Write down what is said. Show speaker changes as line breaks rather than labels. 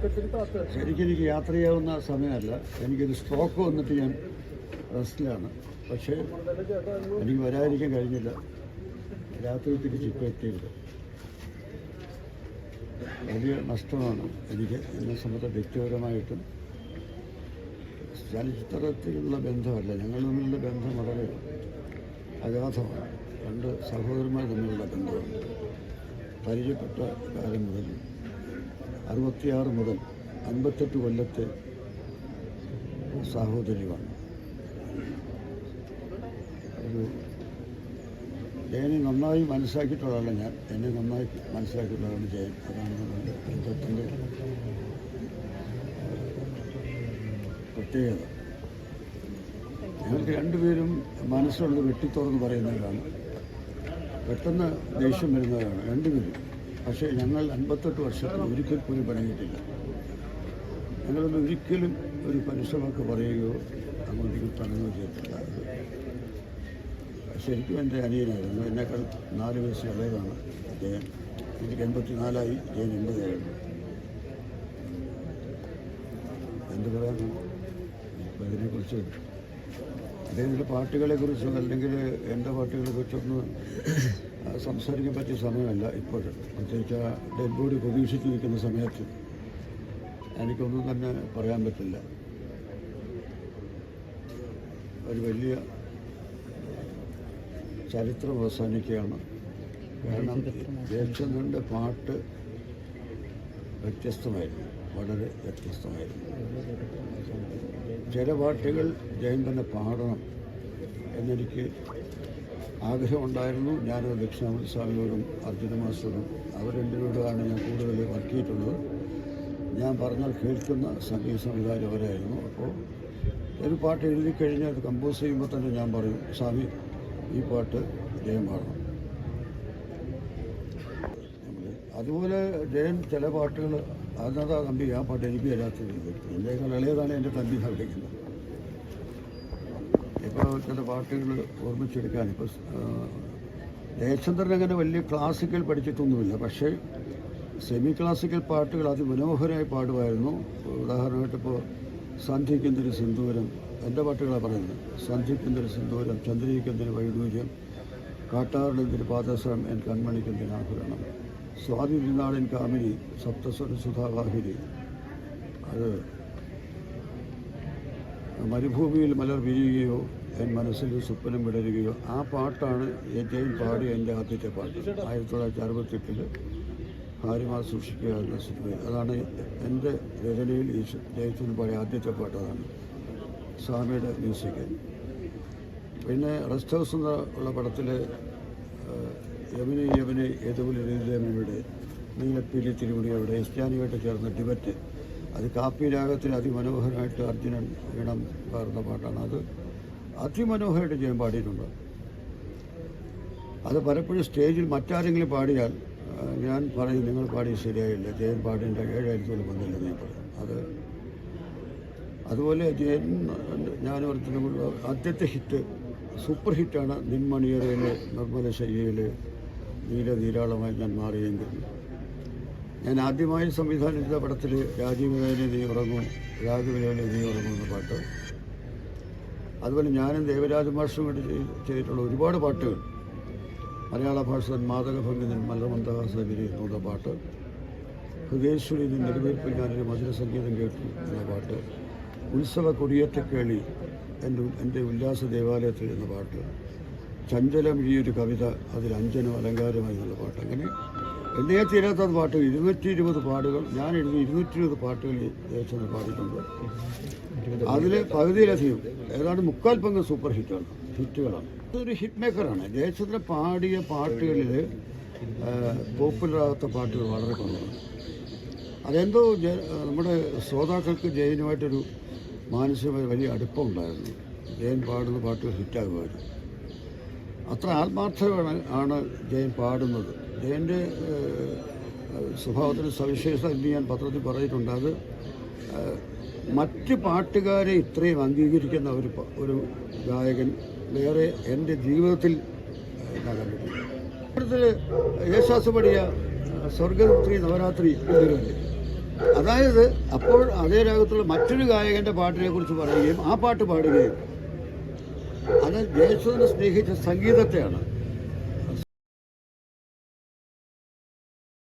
ശരിക്കും എനിക്ക് യാത്ര ചെയ്യാവുന്ന സമയമല്ല. എനിക്കൊരു സ്ട്രോക്ക് വന്നിട്ട് ഞാൻ റെസ്റ്റിലാണ്. പക്ഷേ എനിക്ക് വരാതിരിക്കാൻ കഴിഞ്ഞില്ല. രാത്രി തിരിച്ച് ഇപ്പോൾ എത്തിയത് വലിയ നഷ്ടമാണ് എനിക്ക് എന്നെ സംബന്ധിച്ച വ്യക്തിപരമായിട്ടും. ചലച്ചിത്രത്തിലുള്ള ബന്ധമല്ല. ഞങ്ങൾ തമ്മിലുള്ള ബന്ധം വളരെ അഗാധമാണ്. രണ്ട് സഹോദരന്മാർ തമ്മിലുള്ള ബന്ധമാണ്. പരിചയപ്പെട്ട കാലം മുതൽ അറുപത്തിയാറ് മുതൽ അൻപത്തെട്ട് കൊല്ലത്തെ സാഹോദര്യമാണ്. ഒരു ജയനെ നന്നായി മനസ്സിലാക്കിയിട്ടുള്ളതാണ് ഞാൻ. എന്നെ നന്നായി മനസ്സിലാക്കിയിട്ടുള്ളതാണ് ജയൻ. അതാണ് ബന്ധത്തിന്റെ പ്രത്യേകത. ഞങ്ങൾക്ക് രണ്ടുപേരും മനസ്സുള്ളത് വെട്ടിത്തുറന്ന് പറയുന്നവരാണ്. പെട്ടെന്ന് ദേഷ്യം വരുന്നവരാണ്. രണ്ടുപേരും. പക്ഷേ ഞങ്ങൾ അൻപത്തെട്ട് വർഷത്തിൽ ഒരിക്കൽ പോലും പറഞ്ഞിട്ടില്ല ഞങ്ങളൊന്നും ഒരിക്കലും ഒരു പരിശ്രമമൊക്കെ പറയുകയോ അങ്ങോട്ടേക്ക് പറയുകയോ ചെയ്തിട്ടില്ല. ശരിക്കും എന്റെ അനിയനായിരുന്നു. എന്നേക്കാൾ നാല് വയസ്സ് ഇളയതാണ് ജയൻ എനിക്ക് എൺപത്തി നാലായി ജയൻ എൺപതായിരുന്നു എന്ത് പറയാൻ അതിനെക്കുറിച്ച് അദ്ദേഹത്തിന്റെ പാട്ടുകളെക്കുറിച്ചോ അല്ലെങ്കിൽ എന്റെ പാട്ടുകളെക്കുറിച്ചൊന്നും സംസാരിക്കാൻ പറ്റിയ സമയമല്ല ഇപ്പോൾ. പ്രത്യേകിച്ച് ഡെഡ് ബോഡി പ്രതീക്ഷിച്ച് നിൽക്കുന്ന സമയത്ത് എനിക്കൊന്നും തന്നെ പറയാൻ പറ്റില്ല. ഒരു വലിയ ചരിത്രം അവസാനിക്കുകയാണ്. കാരണം ജയചന്ദ്രന്റെ പാട്ട് വ്യത്യസ്തമായിരുന്നു. വളരെ വ്യത്യസ്തമായിരുന്നു. ചില പാട്ടുകൾ ജയൻ തന്നെ പാടണം എന്നെനിക്ക് ആഗ്രഹമുണ്ടായിരുന്നു. ഞാനത് ദക്ഷിണാമൂർത്തി സ്വാമിയോടും അർജുന മാസ്റ്ററും അവർ രണ്ടുപേരോടാണ് ഞാൻ കൂടുതൽ വർക്ക് ചെയ്തിട്ടുള്ളത്. ഞാൻ പറഞ്ഞാൽ കേൾക്കുന്ന സംഗീത സംവിധാനം അവരായിരുന്നു. അപ്പോൾ ഒരു പാട്ട് എഴുതി കഴിഞ്ഞാൽ അത് കമ്പോസ് ചെയ്യുമ്പോൾ തന്നെ ഞാൻ പറയും സ്വാമി ഈ പാട്ട് ജയൻ പാടണം. അതുപോലെ ജയൻ ചില പാട്ടുകൾ അതിനകത്താ തമ്പി ആ പാട്ട് എനിക്ക് തരാത്തത് എന്റെക്കാൾ ഇളയതാണ് എന്റെ തമ്പി വിളിക്കുന്നത്. ഇപ്പോൾ ചില പാട്ടുകൾ ഓർമ്മിച്ചെടുക്കാൻ ഇപ്പോൾ ജയചന്ദ്രൻ അങ്ങനെ വലിയ ക്ലാസിക്കൽ പഠിച്ചിട്ടൊന്നുമില്ല. പക്ഷേ സെമി ക്ലാസിക്കൽ പാട്ടുകൾ അതിമനോഹരമായി പാടുമായിരുന്നു. ഉദാഹരണമായിട്ട് ഇപ്പോൾ സന്ധ്യയ്ക്കെന്തൊരു സിന്ദൂരം എന്റെ പാട്ടുകളാണ് പറയുന്നത്. സന്ധ്യയ്ക്കെന്തൊരു സിന്ദൂരം ചന്ദ്രയ്ക്കെന്തൊരു വൈഡൂര്യം കാട്ടാറിനെന്തൊരു പാദസം എൻ കൺമണിക്കെന്തൊരു ആഭരണം. സ്വാതി തിരുനാടൻ കാമിനി സപ്തസ്വര സുധാവാഹിനി. അത് മരുഭൂമിയിൽ മലർ വിരിയുകയോ എൻ മനസ്സിൽ സ്വപ്നം വിടരുകയോ ആ പാട്ടാണ് ഏറ്റവും പാടി എന്റെ ആദ്യത്തെ പാട്ട്. ആയിരത്തി തൊള്ളായിരത്തി അറുപത്തെട്ടിൽ ഭാര്യമാർ സൂക്ഷിക്കുക എന്ന സിനിമ അതാണ് എന്റെ രചനയിൽ ജയത്തിന് പാടിയ ആദ്യത്തെ പാട്ട്. അതാണ് സ്വാമിയുടെ മ്യൂസിക്. പിന്നെ റെസ്റ്റ് ഹൗസ് എന്ന ഉള്ള പടത്തിൽ യമുന യമുന ഏതുപോലെ രവിദേവനയുടെ നീലപ്പീലി അവിടെ എസ്റ്റാനിയായിട്ട് ചേർന്ന ഡിബറ്റ് അത് കാപ്പി രാഗത്തിൽ അതിമനോഹരമായിട്ട് അർജുനൻ ഈണം പകർന്ന പാട്ടാണ് അത്. അതിമനോഹരമായിട്ട് ചെയ്യാൻ പാടിയിട്ടുണ്ട്. അത് പലപ്പോഴും സ്റ്റേജിൽ മറ്റാരെങ്കിലും പാടിയാൽ ഞാൻ പറയും നിങ്ങൾ പാടി ശരിയായില്ല. ജയൻ പാടിന്റെ ഏഴായിരത്തോളം വന്നില്ല ഞാൻ പറയും അത് അതുപോലെ ജയൻ ഞാൻ ഓർക്കുന്ന ആദ്യത്തെ ഹിറ്റ് സൂപ്പർ ഹിറ്റാണ് നിന്മണിയറയിലെ നിർമ്മല ശൈലിയിൽ നീല നീരാളമായി ഞാൻ മാറിയെങ്കിൽ. ഞാൻ ആദ്യമായി സംവിധാനം ചെയ്ത പടത്തിൽ രാജീവ് രാജീവനെ നീ ഉറങ്ങും രാഘവേലെ നീ ഉറങ്ങും എന്ന പാട്ട്. അതുപോലെ ഞാനും ദേവരാജ മാഷും കൂടി ചെയ്തിട്ടുള്ള ഒരുപാട് പാട്ടുകൾ മലയാള ഭാഷ മാതക ഭംഗി മലമന്ദഹാസ വിരിയുന്ന പാട്ട്. ഹൃദയേശ്വരി നിൻ നെടുവേൽപ്പിൽ ഞാനൊരു മധുര സംഗീതം കേട്ടു എന്ന പാട്ട്. ഉത്സവ കൊടിയേറ്റക്കേളി എന്റെ എന്റെ ഉല്ലാസ ദേവാലയത്തിൽ എന്ന പാട്ട്. ചഞ്ചലം ഈ ഒരു കവിത അതിൽ അഞ്ജനം അലങ്കാരമായി എന്നുള്ള പാട്ട്. അങ്ങനെ എണ്ണയെ തീരാത്തത് പാട്ടുകൾ ഇരുന്നൂറ്റി ഇരുപത് പാട്ടുകൾ ഞാൻ എഴുതി ഇരുന്നൂറ്റി ഇരുപത് പാട്ടുകൾ ദേശത്ത് പാടിയിട്ടുണ്ട്. അതിൽ പകുതിയിലധികം ഏതാണ്ട് മുക്കാൽ പങ്ക് സൂപ്പർ ഹിറ്റാണ് ഹിറ്റുകളാണ്. അതൊരു ഹിറ്റ് മേക്കറാണ് ജയചന്ദ്രൻ പാടിയ പാട്ടുകളിൽ പോപ്പുലറാകാത്ത പാട്ടുകൾ വളരെ കുറവാണ്. അതെന്തോ നമ്മുടെ ശ്രോതാക്കൾക്ക് ജയനുമായിട്ടൊരു മാനസികമായ വലിയ അടുപ്പമുണ്ടായിരുന്നു. ജയൻ പാടുന്ന പാട്ടുകൾ ഹിറ്റാകുമായിരുന്നു അത്ര ആത്മാർത്ഥമാണ് ആണ് ജയൻ പാടുന്നത്. ഏഹ്, സ്വഭാവത്തിന് സവിശേഷത എന്ന് ഞാൻ പത്രത്തിൽ പറഞ്ഞിട്ടുണ്ട്. അത് മറ്റ് പാട്ടുകാരെ ഇത്രയും അംഗീകരിക്കുന്ന ഒരു ഒരു ഗായകൻ വേറെ എന്റെ ജീവിതത്തിൽ ഉണ്ടാകാൻ കണ്ടിട്ടില്ല. ഇവിടുത്തെ യേശാസ് പടിയ സ്വർഗപുത്രി നവരാത്രി എന്നിവരുണ്ട് അതായത് അപ്പോൾ അതേ രാഗത്തിലുള്ള മറ്റൊരു ഗായകന്റെ പാട്ടിനെ കുറിച്ച് പറയുകയും ആ പാട്ട് പാടുകയും അത് യേശുവിനെ സ്നേഹിച്ച സംഗീതത്തെയാണ്.